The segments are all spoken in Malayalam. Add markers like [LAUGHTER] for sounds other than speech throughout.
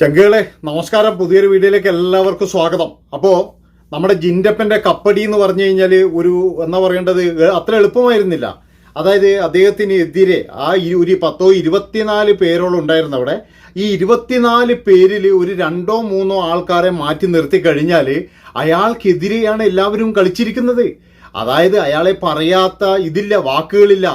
ചങ്കുകളെ നമസ്കാരം. പുതിയൊരു വീഡിയോയിലേക്ക് എല്ലാവർക്കും സ്വാഗതം. അപ്പോൾ നമ്മുടെ ജിൻഡപ്പന്റെ കപ്പടി എന്ന് പറഞ്ഞു കഴിഞ്ഞാൽ ഒരു എന്താ പറയേണ്ടത് അത്ര എളുപ്പമായിരുന്നില്ല. അതായത് അദ്ദേഹത്തിന് എതിരെ ആ ഒരു പത്തോ ഇരുപത്തിനാല് പേരോളം ഉണ്ടായിരുന്നു അവിടെ. ഈ ഇരുപത്തിനാല് പേരിൽ ഒരു രണ്ടോ മൂന്നോ ആൾക്കാരെ മാറ്റി നിർത്തി കഴിഞ്ഞാൽ അയാൾക്കെതിരെയാണ് എല്ലാവരും കളിച്ചിരിക്കുന്നത്. അതായത് അയാളെ പറയാത്ത ഇതില്ല വാക്കുകളില്ല.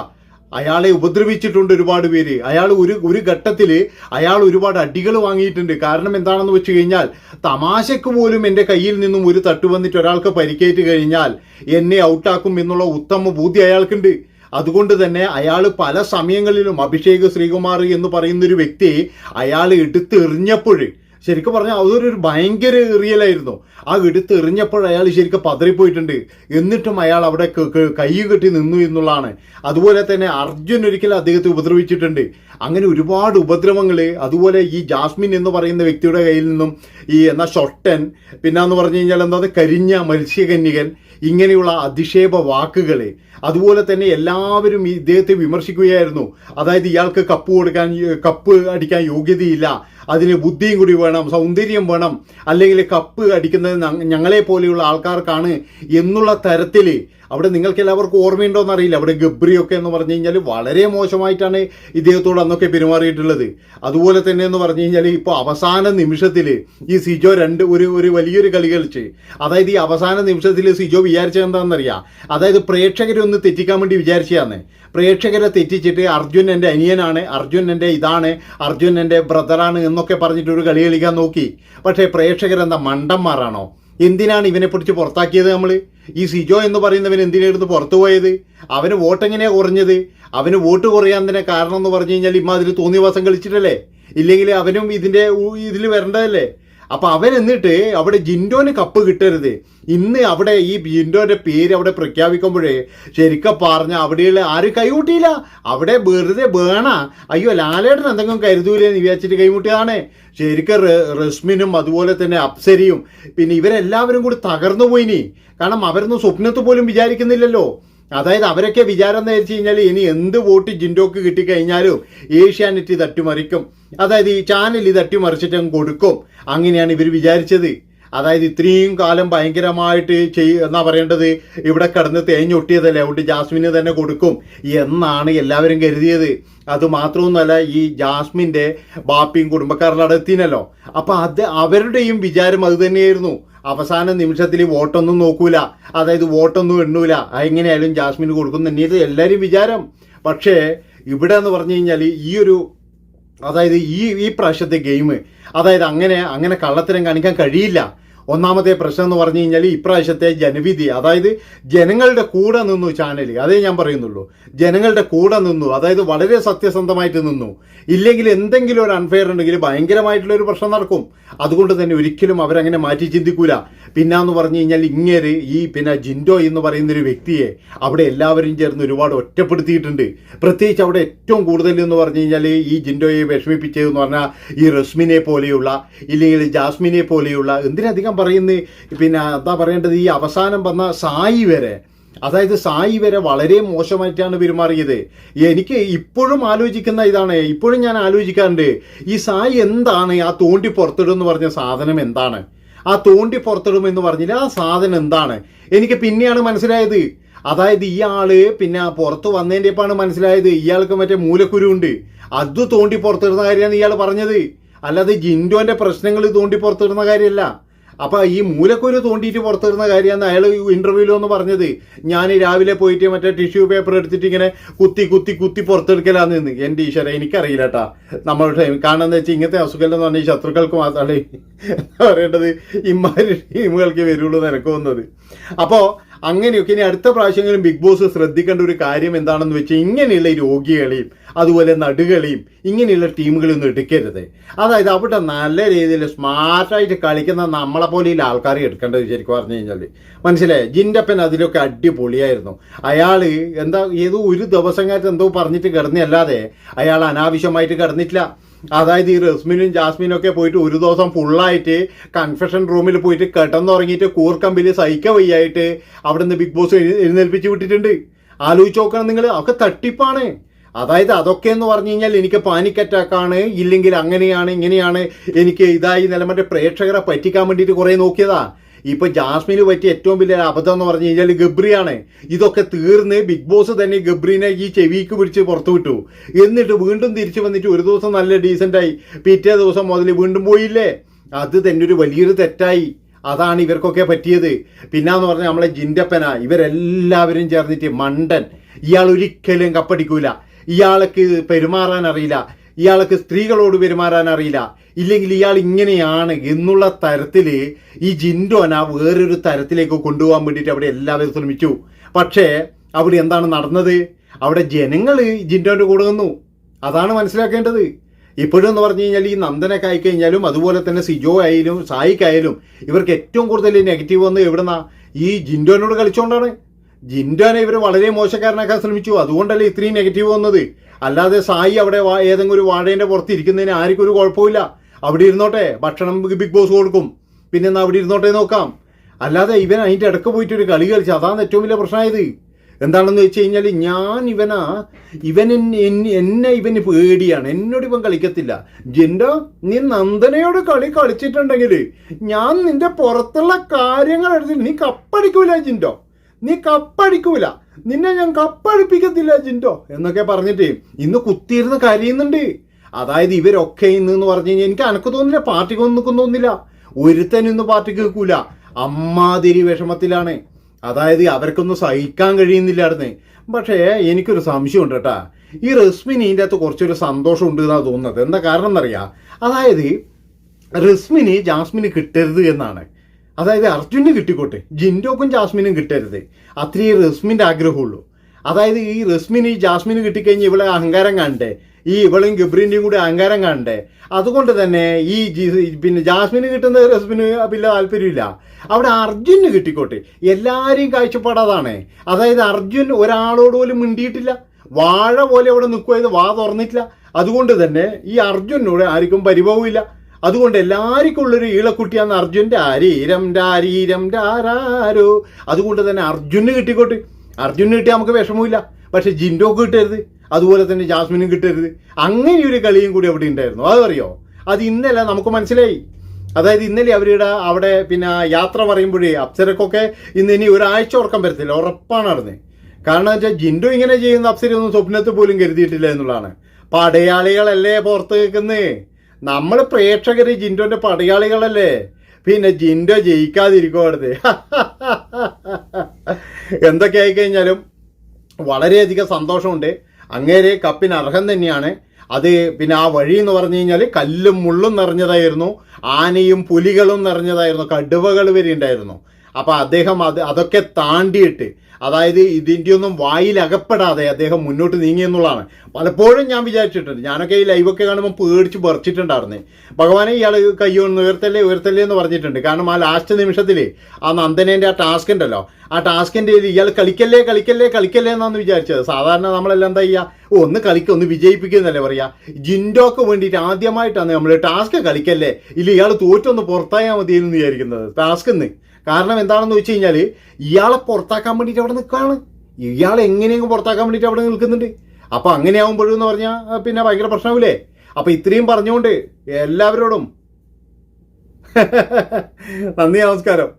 അയാളെ ഉപദ്രവിച്ചിട്ടുണ്ട് ഒരുപാട് പേര്. അയാൾ ഒരു ഒരു ഘട്ടത്തിൽ അയാൾ ഒരുപാട് അടികൾ വാങ്ങിയിട്ടുണ്ട്. കാരണം എന്താണെന്ന് വെച്ച് കഴിഞ്ഞാൽ തമാശക്ക് പോലും എന്റെ കയ്യിൽ നിന്നും ഒരു തട്ട് വന്നിട്ട് ഒരാൾക്ക് പരിക്കേറ്റ് കഴിഞ്ഞാൽ എന്നെ ഔട്ടാക്കും എന്നുള്ള ഉത്തമ ബുദ്ധി അയാൾക്കുണ്ട്. അതുകൊണ്ട് തന്നെ അയാൾ പല സമയങ്ങളിലും അഭിഷേക് ശ്രീകുമാർ എന്ന് പറയുന്നൊരു വ്യക്തി അയാൾ എടുത്തെറിഞ്ഞപ്പോൾ ശരിക്കും പറഞ്ഞാൽ അതൊരു ഭയങ്കര എറിയലായിരുന്നു ആ എടുത്ത് എറിഞ്ഞപ്പോൾ അയാൾ ശരിക്കും പതറിപ്പോയിട്ടുണ്ട്. എന്നിട്ടും അയാൾ അവിടെ കൈ കെട്ടി നിന്നു എന്നുള്ളതാണ്. അതുപോലെ തന്നെ അർജുൻ ഒരിക്കലും അദ്ദേഹത്തെ ഉപദ്രവിച്ചിട്ടുണ്ട്. അങ്ങനെ ഒരുപാട് ഉപദ്രവങ്ങൾ അതുപോലെ ഈ ജാസ്മിൻ എന്ന് പറയുന്ന വ്യക്തിയുടെ കയ്യിൽ നിന്നും ഈ എന്നാ ഷൊട്ടൻ പിന്നെന്ന് പറഞ്ഞു കഴിഞ്ഞാൽ എന്താ കരിഞ്ഞ മത്സ്യകന്യകൻ ഇങ്ങനെയുള്ള അധിക്ഷേപ വാക്കുകളെ. അതുപോലെ തന്നെ എല്ലാവരും ഇദ്ദേഹത്തെ വിമർശിക്കുകയായിരുന്നു. അതായത് ഇയാൾക്ക് കപ്പ് കൊടുക്കാൻ കപ്പ് അടിക്കാൻ യോഗ്യതയില്ല. അതിന് ബുദ്ധിയും കൂടി വേണം സൗന്ദര്യം വേണം. അല്ലെങ്കിൽ കപ്പ് അടിക്കുന്നത് ഞങ്ങളെ പോലെയുള്ള ആൾക്കാർക്കാണ് എന്നുള്ള തരത്തിൽ അവിടെ നിങ്ങൾക്ക് എല്ലാവർക്കും ഓർമ്മയുണ്ടോന്ന് അറിയില്ല. അവിടെ ഗബ്രിയൊക്കെ എന്ന് പറഞ്ഞു കഴിഞ്ഞാൽ വളരെ മോശമായിട്ടാണ് ഇദ്ദേഹത്തോട് അന്നൊക്കെ പെരുമാറിയിട്ടുള്ളത്. അതുപോലെ തന്നെ എന്ന് പറഞ്ഞു കഴിഞ്ഞാൽ ഇപ്പോൾ അവസാന നിമിഷത്തിൽ ഈ സിജോ രണ്ട് ഒരു ഒരു വലിയൊരു കളി കളിച്ച് അതായത് ഈ അവസാന നിമിഷത്തിൽ സിജോ വിചാരിച്ചത് അതായത് പ്രേക്ഷകരെ ഒന്ന് തെറ്റിക്കാൻ വേണ്ടി വിചാരിച്ചതാണ്. പ്രേക്ഷകരെ തെറ്റിച്ചിട്ട് അർജുൻ എന്റെ അനിയനാണ് അർജുൻ എന്റെ ഇതാണ് അർജുൻ എന്റെ ബ്രദറാണ് എന്നൊക്കെ പറഞ്ഞിട്ട് ഒരു കളി കളിക്കാൻ നോക്കി. പക്ഷേ പ്രേക്ഷകരെന്താ മണ്ടന്മാരാണോ? എന്തിനാണ് ഇവനെ പിടിച്ച് പുറത്താക്കിയത് നമ്മൾ ഈ സിജോ എന്ന് പറയുന്നവൻ എന്തിനായിരുന്നു പുറത്തു പോയത്? അവന് വോട്ട് എങ്ങനെയാണ് കുറഞ്ഞത്? അവന് വോട്ട് കുറയാൻ തന്നെ കാരണം എന്ന് പറഞ്ഞു കഴിഞ്ഞാൽ ഇമാതിരി തോന്നിവാസം കളിച്ചിട്ടല്ലേ? ഇല്ലെങ്കിൽ അവനും ഇതിന്റെ ഇതിൽ വരേണ്ടതല്ലേ? അപ്പൊ അവൻ എന്നിട്ട് അവിടെ ജിൻഡോന് കപ്പ് കിട്ടരുത്. ഇന്ന് അവിടെ ഈ ജിൻഡോന്റെ പേര് അവിടെ പ്രഖ്യാപിക്കുമ്പോഴേ ശരിക്കും പറഞ്ഞ അവിടെയുള്ള ആരും കൈമുട്ടിയില്ല. അവിടെ വെറുതെ വേണ. അയ്യോ ലാലേട്ടൻ എന്തെങ്കിലും കരുതൂലെന്ന് വിചാരിച്ചിട്ട് കൈമുട്ടിയതാണ്. ശരിക്കും റസ്മിനും അതുപോലെ തന്നെ അപ്സരിയും പിന്നെ ഇവരെല്ലാവരും കൂടി തകർന്നു പോയിനി കാരണം അവരൊന്നും സ്വപ്നത്ത് പോലും വിചാരിക്കുന്നില്ലല്ലോ. അതായത് അവരൊക്കെ വിചാരം എന്ന് വെച്ച് കഴിഞ്ഞാൽ ഇനി എന്ത് വോട്ട് ജിൻഡോക്ക് കിട്ടിക്കഴിഞ്ഞാലും ഏഷ്യാനെറ്റ് തട്ടിമറിക്കും. അതായത് ഈ ചാനൽ ഇത് തട്ടിമറിച്ചിട്ട് അങ്ങ് കൊടുക്കും. അങ്ങനെയാണ് ഇവർ വിചാരിച്ചത്. അതായത് ഇത്രയും കാലം ഭയങ്കരമായിട്ട് ചെയ് എന്നാ പറയേണ്ടത്? ഇവിടെ കിടന്ന് തേഞ്ഞൊട്ടിയതല്ലേ അതുകൊണ്ട് ജാസ്മിന് തന്നെ കൊടുക്കും. എന്നാണ് എല്ലാവരും കരുതിയത്. അത് മാത്രമൊന്നുമല്ല ഈ ജാസ്മിന്റെ ബാപ്പിയും കുടുംബക്കാരുടെ അടുത്തിനല്ലോ. അപ്പോൾ അപ്പം അത് അവരുടെയും വിചാരം അത് തന്നെയായിരുന്നു. അവസാന നിമിഷത്തിൽ വോട്ടൊന്നും നോക്കൂല. അതായത് വോട്ടൊന്നും എണ്ണൂല. എങ്ങനെയായാലും ജാസ്മിന് കൊടുക്കും തന്നെയത് എല്ലാവരും വിചാരം. പക്ഷേ ഇവിടെ എന്ന് പറഞ്ഞു കഴിഞ്ഞാൽ ഈ ഒരു അതായത് ഈ ഈ പ്രാവശ്യത്തെ ഗെയിം അതായത് അങ്ങനെ അങ്ങനെ കള്ളത്തരം കാണിക്കാൻ കഴിയില്ല. ഒന്നാമത്തെ പ്രശ്നം എന്ന് പറഞ്ഞു കഴിഞ്ഞാൽ ഇപ്രാവശ്യത്തെ ജനവിധി അതായത് ജനങ്ങളുടെ കൂടെ നിന്നു ചാനൽ അതേ ഞാൻ പറയുന്നുള്ളൂ. ജനങ്ങളുടെ കൂടെ നിന്നു അതായത് വളരെ സത്യസന്ധമായിട്ട് നിന്നു. ഇല്ലെങ്കിൽ എന്തെങ്കിലും ഒരു അൺഫെയർ ഉണ്ടെങ്കിൽ ഭയങ്കരമായിട്ടുള്ള ഒരു പ്രശ്നം നടക്കും. അതുകൊണ്ട് തന്നെ ഒരിക്കലും അവരങ്ങനെ മാറ്റി ചിന്തിക്കൂല. പിന്നാന്ന് പറഞ്ഞു കഴിഞ്ഞാൽ ഇങ്ങേര് ഈ പിന്നെ ജിൻഡോ എന്ന് പറയുന്ന ഒരു വ്യക്തിയെ അവിടെ എല്ലാവരും ചേർന്ന് ഒരുപാട് ഒറ്റപ്പെടുത്തിയിട്ടുണ്ട്. പ്രത്യേകിച്ച് അവിടെ ഏറ്റവും കൂടുതൽ എന്ന് പറഞ്ഞു കഴിഞ്ഞാൽ ഈ ജിൻഡോയെ വിഷമിപ്പിച്ചതെന്ന് പറഞ്ഞാൽ ഈ റസ്മിനെ പോലെയുള്ള ഇല്ലെങ്കിൽ ജാസ്മിനെ പോലെയുള്ള എന്തിനധികം പറയുന്നത് പിന്നെ എന്താ പറയേണ്ടത് ഈ അവസാനം വന്ന സായി വരെ അതായത് സായി വരെ വളരെ മോശമായിട്ടാണ് പെരുമാറിയത്. എനിക്ക് ഇപ്പോഴും ആലോചിക്കുന്ന ഇതാണ് ഇപ്പോഴും ഞാൻ ആലോചിക്കാറുണ്ട് ഈ സായി എന്താണ് ആ തോണ്ടി പുറത്തിടുമെന്ന് പറഞ്ഞ സാധനം എന്താണ്? ആ തോണ്ടി പുറത്തിടും എന്ന് പറഞ്ഞില്ല ആ സാധനം എന്താണ്? എനിക്ക് പിന്നെയാണ് മനസ്സിലായത്. അതായത് ഇയാൾ പിന്നെ പുറത്ത് വന്നതിന്റെ ഇപ്പാണ് മനസ്സിലായത്. ഇയാൾക്ക് മറ്റേ മൂലക്കുരു ഉണ്ട്. അത് തോണ്ടി പുറത്തിടുന്ന കാര്യമാണ് ഇയാൾ പറഞ്ഞത്. അല്ലാതെ ജിൻഡോന്റെ പ്രശ്നങ്ങൾ തോണ്ടി പുറത്തിടുന്ന കാര്യമല്ല. അപ്പൊ ഈ മൂലക്കുരു തോണ്ടിയിട്ട് പുറത്തിരുന്ന കാര്യമാണ് അയാൾ ഇന്റർവ്യൂവിൽ ഒന്ന് പറഞ്ഞത്. ഞാൻ രാവിലെ പോയിട്ട് മറ്റേ ടിഷ്യൂ പേപ്പർ എടുത്തിട്ട് ഇങ്ങനെ കുത്തി കുത്തി കുത്തി പുറത്തെടുക്കലാന്ന് നിന്ന്. എന്റെ ഈശ്വര എനിക്കറിയില്ല കേട്ടാ നമ്മളുടെ കാണുന്ന വെച്ചാൽ ഇങ്ങനത്തെ അസുഖം എന്ന് പറഞ്ഞാൽ ശത്രുക്കൾക്ക് മാത്രമാണ് എന്താ [LAUGHS] പറയേണ്ടത് ഇമാര് ടീമുകൾക്ക് വരുള്ളൂ നിനക്ക് വന്നത് അപ്പോൾ അങ്ങനെയൊക്കെ. ഇനി അടുത്ത പ്രാവശ്യങ്ങളും ബിഗ് ബോസ് ശ്രദ്ധിക്കേണ്ട ഒരു കാര്യം എന്താണെന്ന് വെച്ചാൽ ഇങ്ങനെയുള്ള രോഗികളെയും അതുപോലെ നടുകളെയും ഇങ്ങനെയുള്ള ടീമുകളൊന്നും എടുക്കരുത്. അതായത് അവിടെ നല്ല രീതിയിൽ സ്മാർട്ടായിട്ട് കളിക്കുന്ന നമ്മളെ പോലെയുള്ള ആൾക്കാരെ എടുക്കേണ്ടത് ശരിക്കും പറഞ്ഞു കഴിഞ്ഞാൽ മനസ്സിലായി? ജിൻഡപ്പൻ അതിലൊക്കെ അടിപൊളിയായിരുന്നു. അയാൾ എന്താ ഏതോ ഒരു ദിവസം കാലത്ത് എന്തോ പറഞ്ഞിട്ട് കിടന്നല്ലാതെ അയാൾ അനാവശ്യമായിട്ട് കിടന്നിട്ടില്ല. അതായത് ഈ റസ്മിനും ജാസ്മിനും ഒക്കെ പോയിട്ട് ഒരു ദിവസം ഫുള്ളായിട്ട് കൺഫെഷൻ റൂമിൽ പോയിട്ട് കെട്ടെന്നുറങ്ങിയിട്ട് കൂർക്കമ്പിൽ സഹിക്ക വയ്യായിട്ട് അവിടെ നിന്ന് ബിഗ് ബോസ് എഴു- എഴുന്നേൽപ്പിച്ച് വിട്ടിട്ടുണ്ട്. ആലോചിച്ച് നോക്കണം നിങ്ങൾ ഒക്കെ തട്ടിപ്പാണ്. അതായത് അതൊക്കെ എന്ന് പറഞ്ഞു കഴിഞ്ഞാൽ എനിക്ക് പാനിക് അറ്റാക്കാണ് ഇല്ലെങ്കിൽ അങ്ങനെയാണ് ഇങ്ങനെയാണ്. എനിക്ക് ഇതായി നില മറ്റേ പ്രേക്ഷകരെ പറ്റിക്കാൻ വേണ്ടിയിട്ട് കുറേ നോക്കിയതാ. ഇപ്പൊ ജാസ്മിന് പറ്റിയ ഏറ്റവും വലിയ അബദ്ധം എന്ന് പറഞ്ഞു കഴിഞ്ഞാൽ ഗബ്രിയാണ്. ഇതൊക്കെ തീർന്ന് ബിഗ് ബോസ് തന്നെ ഗബ്രീനെ ഈ ചെവിക്ക് പിടിച്ച് പുറത്തു വിട്ടു. എന്നിട്ട് വീണ്ടും തിരിച്ചു വന്നിട്ട് ഒരു ദിവസം നല്ല ഡീസന്റ് ആയി. പിറ്റേ ദിവസം മുതൽ വീണ്ടും പോയില്ലേ? അത് തന്നെ ഒരു വലിയൊരു തെറ്റായി. അതാണ് ഇവർക്കൊക്കെ പറ്റിയത്. പിന്നാന്ന് പറഞ്ഞാൽ നമ്മളെ ജിൻഡപ്പന. ഇവരെല്ലാവരും ചേർന്നിട്ട് മണ്ടൻ. ഇയാൾ ഒരിക്കലും കപ്പടിക്കൂല. ഇയാൾക്ക് പെരുമാറാൻ അറിയില്ല. ഇയാൾക്ക് സ്ത്രീകളോട് പെരുമാറാൻ അറിയില്ല. ഇല്ലെങ്കിൽ ഇയാൾ ഇങ്ങനെയാണ് എന്നുള്ള തരത്തിൽ ഈ ജിൻഡോന വേറൊരു തരത്തിലേക്ക് കൊണ്ടുപോകാൻ വേണ്ടിയിട്ട് അവിടെ എല്ലാവരും ശ്രമിച്ചു. പക്ഷേ അവിടെ എന്താണ് നടന്നത്? അവിടെ ജനങ്ങൾ ജിൻഡോന്റെ കൂടെ നിന്നു. അതാണ് മനസ്സിലാക്കേണ്ടത്. ഇപ്പോഴും എന്ന് പറഞ്ഞു കഴിഞ്ഞാൽ ഈ നന്ദനൊക്കെ ആയിക്കഴിഞ്ഞാലും അതുപോലെ തന്നെ സിജോ ആയാലും സായിക്കായാലും ഇവർക്ക് ഏറ്റവും കൂടുതൽ നെഗറ്റീവ് വന്ന് എവിടുന്ന? ഈ ജിൻഡോനോട് കളിച്ചുകൊണ്ടാണ് ജിൻഡോനെ ഇവർ വളരെ മോശക്കാരനാക്കാൻ ശ്രമിച്ചു. അതുകൊണ്ടല്ലേ ഇത്രയും നെഗറ്റീവ് വന്നത്? അല്ലാതെ സായി അവിടെ ഏതെങ്കിലും ഒരു വാഴേന്റെ പുറത്ത് ഇരിക്കുന്നതിന് ആർക്കും ഒരു കുഴപ്പമില്ല അവിടെ ഇരുന്നോട്ടെ ഭക്ഷണം ബിഗ് ബോസ് കൊടുക്കും. പിന്നെ എന്നാൽ അവിടെ ഇരുന്നോട്ടെ നോക്കാം. അല്ലാതെ ഇവൻ അതിന്റെ ഇടയ്ക്ക് പോയിട്ട് ഒരു കളി കളിച്ചു അതാണ് ഏറ്റവും വലിയ പ്രശ്നമായത്. എന്താണെന്ന് വെച്ച് കഴിഞ്ഞാൽ ഞാൻ ഇവനാ ഇവൻ എന്നെ ഇവന് പേടിയാണ്. എന്നോട് ഇവൻ കളിക്കത്തില്ല. ജിൻഡോ നീ നന്ദനയോട് കളി കളിച്ചിട്ടുണ്ടെങ്കിൽ ഞാൻ നിന്റെ പുറത്തുള്ള കാര്യങ്ങൾ എടുത്തിട്ട് നീ കപ്പടിക്കൂല ജിൻഡോ. നീ കപ്പടിക്കൂല. നിന്നെ ഞാൻ കപ്പടിപ്പിക്കത്തില്ല ജിൻഡോ എന്നൊക്കെ പറഞ്ഞിട്ട് ഇന്ന് കുത്തിയിരുന്ന് കരയുന്നുണ്ട്. അതായത് ഇവരൊക്കെ ഇന്ന് എന്ന് പറഞ്ഞു കഴിഞ്ഞാൽ എനിക്ക് അനക്ക് തോന്നില്ല പാർട്ടിക്ക് ഒന്നും തോന്നില്ല ഒരുത്തൻ ഇന്ന് പാർട്ടിക്ക് നിൽക്കൂല. അമ്മാതിരി വിഷമത്തിലാണ്. അതായത് അവർക്കൊന്നും സഹിക്കാൻ കഴിയുന്നില്ലായിരുന്നു പക്ഷേ എനിക്കൊരു സംശയമുണ്ട് കേട്ടാ. ഈ റസ്മിന് ഇതിന്റെ അകത്ത് കുറച്ചൊരു സന്തോഷം ഉണ്ട് എന്നാണ് തോന്നുന്നത്. എന്താ കാരണം എന്നറിയാം അതായത് റസ്മിന് ജാസ്മിന് കിട്ടരുത് എന്നാണ്. അതായത് അർജുന് കിട്ടിക്കോട്ടെ ജിൻഡോക്കും ജാസ്മിനും കിട്ടരുത്. അത്രയേ റസ്മിന്റെ ആഗ്രഹമുള്ളൂ. അതായത് ഈ റസ്മിന് ഈ ജാസ്മിന് കിട്ടിക്കഴിഞ്ഞ് ഇവളെ അഹങ്കാരം കാണണ്ടേ? ഈ ഇവളും ഗബ്രീന്റെയും കൂടി അഹങ്കാരം കാണണ്ടേ? അതുകൊണ്ട് തന്നെ ഈ പിന്നെ ജാസ്മിന് കിട്ടുന്ന റസ്മിന് പിന്നെ താല്പര്യമില്ല. അവിടെ അർജുന് കിട്ടിക്കോട്ടെ. എല്ലാവരെയും കാഴ്ചപ്പാടതാണ് അതായത് അർജുൻ ഒരാളോട് പോലും മിണ്ടിയിട്ടില്ല. വാഴ പോലെ അവിടെ നിൽക്കുക വാ തുറന്നിട്ടില്ല. അതുകൊണ്ട് തന്നെ ഈ അർജുനോട് ആർക്കും പരിഭവമില്ല. അതുകൊണ്ട് എല്ലാവർക്കും ഉള്ളൊരു ഈളക്കുട്ടിയാണ് അർജുന്റെ ആരീരം രാരീരം രാരാരോ. അതുകൊണ്ട് തന്നെ അർജുന് കിട്ടിക്കോട്ടെ. അർജുന് കിട്ടിയാൽ നമുക്ക് വിഷമമില്ല പക്ഷെ ജിൻഡോക്ക് കിട്ടരുത്. അതുപോലെ തന്നെ ജാസ്മിനും കിട്ടരുത്. അങ്ങനെ ഒരു കളിയും കൂടി അവിടെ ഉണ്ടായിരുന്നു. അതറിയോ അത് ഇന്നലെ നമുക്ക് മനസ്സിലായി. അതായത് ഇന്നലെ അവരുടെ അവിടെ പിന്നെ യാത്ര പറയുമ്പോഴേ അപ്സരക്കൊക്കെ ഇന്ന് ഇനി ഒരാഴ്ച ഉറക്കം വരത്തില്ല. ഉറപ്പാണ് നടന്നത് കാരണം വെച്ചാൽ ജിൻഡു ഇങ്ങനെ ചെയ്യുന്ന അപ്സരയൊന്നും സ്വപ്നത്തിൽ പോലും കരുതിയിട്ടില്ല എന്നുള്ളതാണ്. പടയാളികളല്ലേ പുറത്ത് നിൽക്കുന്നേ? നമ്മൾ പ്രേക്ഷകർ ജിൻഡോന്റെ പടയാളികളല്ലേ? പിന്നെ ജിൻഡോ ജയിക്കാതിരിക്കും അവിടുത്തെ [LAUGHS] എന്തൊക്കെ ആയിക്കഴിഞ്ഞാലും വളരെയധികം സന്തോഷമുണ്ട്. അങ്ങേരെ കപ്പിന് അർഹം തന്നെയാണ്. അത് പിന്നെ ആ വഴി എന്ന് പറഞ്ഞു കഴിഞ്ഞാൽ കല്ലും മുള്ളും നിറഞ്ഞതായിരുന്നു. ആനയും പുലികളും നിറഞ്ഞതായിരുന്നു. കടുവകൾ വരെ ഉണ്ടായിരുന്നു. അപ്പൊ അദ്ദേഹം അത് അതൊക്കെ താണ്ടിയിട്ട് അതായത് ഇതിന്റെ ഒന്നും അകപ്പെടാതെ അദ്ദേഹം മുന്നോട്ട് നീങ്ങി എന്നുള്ളതാണ്. പലപ്പോഴും ഞാൻ വിചാരിച്ചിട്ടുണ്ട് ഞാനൊക്കെ ഈ ലൈവൊക്കെ കാണുമ്പോൾ പേടിച്ച് പറിച്ചിട്ടുണ്ടായിരുന്നേ ഭഗവാനെ ഇയാൾ കയ്യൊന്ന് ഉയർത്തല്ലേ ഉയർത്തല്ലേ എന്ന് പറഞ്ഞിട്ടുണ്ട്. കാരണം ആ ലാസ്റ്റ് നിമിഷത്തിൽ ആ നന്ദനേന്റെ ആ ടാസ്ക് ഉണ്ടല്ലോ ആ ടാസ്കിന്റെ ഇയാൾ കളിക്കല്ലേ കളിക്കല്ലേ കളിക്കല്ലേ എന്നാണ് വിചാരിച്ചത്. സാധാരണ നമ്മളെല്ലാം എന്താ ചെയ്യുക ഒന്ന് കളിക്കുക ഒന്ന് വിജയിപ്പിക്കുന്നല്ലേ പറയുക ജിൻഡോക്ക് വേണ്ടിയിട്ട് ആദ്യമായിട്ടാണ് നമ്മൾ ടാസ്ക് കളിക്കല്ലേ? ഇല്ല ഇയാൾ തോറ്റൊന്ന് പുറത്തായാൽ മതി എന്ന് വിചാരിക്കുന്നത് ടാസ്ക് കാരണം എന്താണെന്ന് വെച്ച് കഴിഞ്ഞാൽ ഇയാളെ പുറത്താക്കാൻ വേണ്ടിയിട്ട് അവിടെ നിൽക്കുകയാണ്. ഇയാൾ എങ്ങനെയെങ്കിലും പുറത്താക്കാൻ വേണ്ടിയിട്ട് അവിടെ നിൽക്കുന്നുണ്ട്. അപ്പോൾ അങ്ങനെ ആകുമ്പോഴെന്ന് പറഞ്ഞാൽ പിന്നെ ഭയങ്കര പ്രശ്നമില്ലേ അപ്പോൾ ഇത്രയും പറഞ്ഞുകൊണ്ട് എല്ലാവരോടും [LAUGHS] നന്ദി നമസ്കാരം.